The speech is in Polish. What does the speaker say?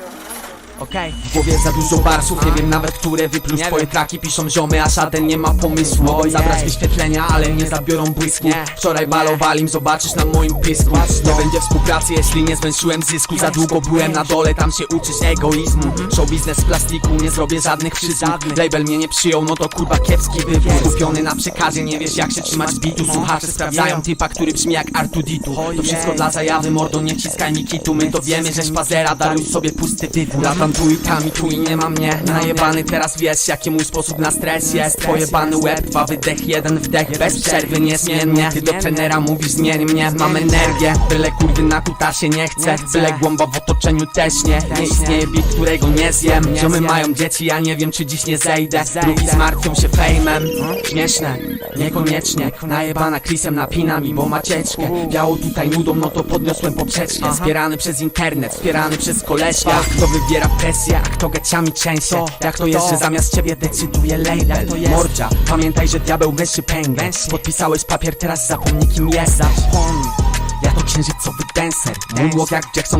Yeah. Okej. W głowie za dużo barsów, nie wiem nawet które wypluć. Nie Twoje traki piszą ziomy, a żaden nie ma pomysłu. Mogą zabrać wyświetlenia, ale nie zabiorą błysku. Wczoraj balowali im, zobaczysz na moim pisku Nie będzie współpracy, jeśli nie zwęszyłem zysku. Za długo byłem na dole, tam się uczysz egoizmu. Show biznes z plastiku, nie zrobię żadnych przysług. Label mnie nie przyjął, no to kurwa kiepski wybór. Skupiony na przekazie, nie wiesz jak się trzymać bitu. Słuchacze sprawdzają typa, który brzmi jak Artuditu To wszystko dla zajawy, mordo, nie ciskaj mi kitu. My to wiemy, że szpazera, daruj sobie pusty tytuł. Latam i tam i tu i nie ma mnie. Najebany teraz wiesz, jaki mój sposób na stres jest. Pojebany łeb, dwa wydech, jeden wdech. Bez przerwy niezmiennie Ty do trenera mówisz zmień mnie. Mam energię, byle kurwy na kuta się nie chce Byle głąba w otoczeniu też nie. Nie istnieje bit, którego nie zjem. Ziomy mają dzieci, ja nie wiem czy dziś nie zejdę. Drugi zmartwią się fejmem. Śmieszne, niekoniecznie. Najebana Chrisem napina mi, bo macieczkę. Biało tutaj nudą, no to podniosłem poprzeczkę. Wspierany przez internet, wspierany przez kolesia. Kto wybiera presję, a kto geciami często Jak to jest, że zamiast ciebie decyduje label? Mordzia, pamiętaj, że diabeł myszy pęgę. Podpisałeś papier, teraz zapomnij kim jesteś. Ja to księżycowy dancer. Moonwalk jak Jackson